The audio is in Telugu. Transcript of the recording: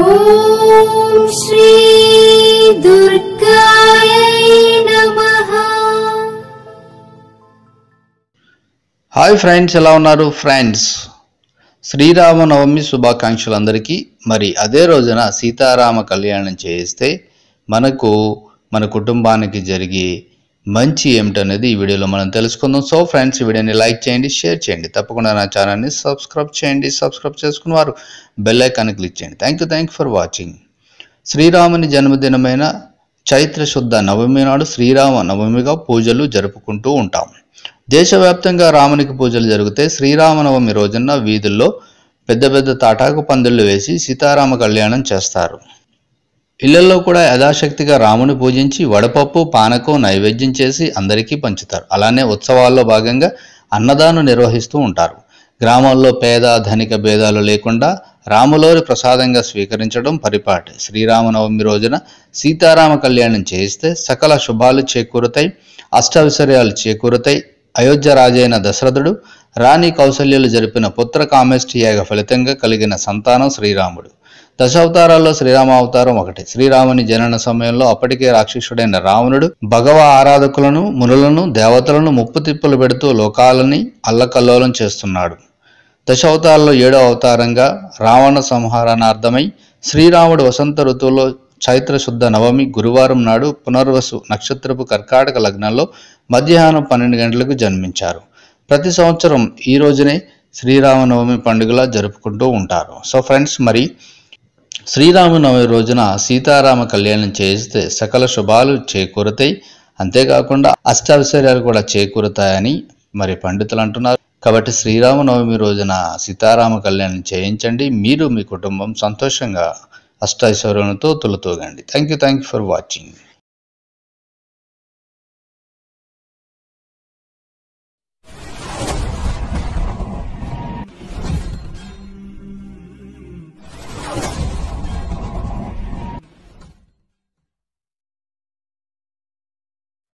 ॐ श्री दुर्गायै नमः హాయ్ ఫ్రెండ్స్ ఎలా ఉన్నారు ఫ్రెండ్స్ శ్రీరామనవమి శుభాకాంక్షలు అందరికీ మరి అదే రోజున సీతారామ కళ్యాణం చేయిస్తే మనకు మన కుటుంబానికి జరిగే మంచి ఏమిటనేది ఈ వీడియోలో మనం తెలుసుకుందాం. సో ఫ్రెండ్స్ ఈ వీడియోని లైక్ చేయండి షేర్ చేయండి. తప్పకుండా నా ఛానల్ని సబ్స్క్రైబ్ చేయండి సబ్స్క్రైబ్ చేసుకున్న వారు బెల్ ఐకాన్ క్లిక్ చేయండి. Thank you thank for watching శ్రీరాముని జన్మదినమైన చైత్ర శుద్ధ నవమి నాడు శ్రీరామ నవమిగా పూజలు జరుపుకుంటూ ఉంటాం. దేశవ్యాప్తంగా రామునికి పూజలు జరిగితే శ్రీరామనవమి రోజున వీధుల్లో పెద్ద పెద్ద తాటాకు పందిళ్ళు వేసి సీతారామ కళ్యాణం చేస్తారు. ఇళ్ళలో కూడా యథాశక్తిగా రాముని పూజించి వడపప్పు పానకం నైవేద్యం చేసి అందరికీ పంచుతారు. అలానే ఉత్సవాల్లో భాగంగా అన్నదానం నిర్వహిస్తూ ఉంటారు. గ్రామాల్లో పేద ధనిక భేదాలు లేకుండా రాములోని ప్రసాదంగా స్వీకరించడం పరిపాటి. శ్రీరామనవమి రోజున సీతారామ కళ్యాణం చేయిస్తే సకల శుభాలు చేకూరుతాయి అష్టైశ్వర్యాలు చేకూరుతాయి. అయోధ్య రాజైన దశరథుడు రాణి కౌసల్యలు జరిపిన పుత్ర కామేష్టి యాగ ఫలితంగా కలిగిన సంతానం శ్రీరాముడు. దశావతారాల్లో శ్రీరామ అవతారం ఒకటి. శ్రీరాముని జనన సమయంలో అప్పటికే రాక్షసుడైన రావణుడు భగవ ఆరాధకులను మునులను దేవతలను ముప్పు తిప్పులు పెడుతూ లోకాలని అల్లకల్లోలం చేస్తున్నాడు. దశావతారాల్లో ఏడో అవతారంగా రావణ సంహారణార్థమై శ్రీరాముడు వసంత ఋతువులో చైత్ర శుద్ధ నవమి గురువారం నాడు పునర్వసు నక్షత్రపు కర్కాటక లగ్నంలో మధ్యాహ్నం పన్నెండు గంటలకు జన్మించారు. ప్రతి సంవత్సరం ఈ రోజునే శ్రీరామనవమి పండుగలా జరుపుకుంటూ ఉంటారు. సో ఫ్రెండ్స్ మరి శ్రీరామనవమి రోజున సీతారామ కళ్యాణం చేస్తే సకల శుభాలు చేకూరుతాయి. అంతేకాకుండా అష్టావిశ్వర్యాలు కూడా చేకూరుతాయని మరి పండితులు అంటున్నారు. కాబట్టి శ్రీరామనవమి రోజున సీతారామ కళ్యాణం చేయించండి. మీరు మీ కుటుంబం సంతోషంగా అష్టైశ్వర్యాలతో తులతూగండి. Thank you thank you for watching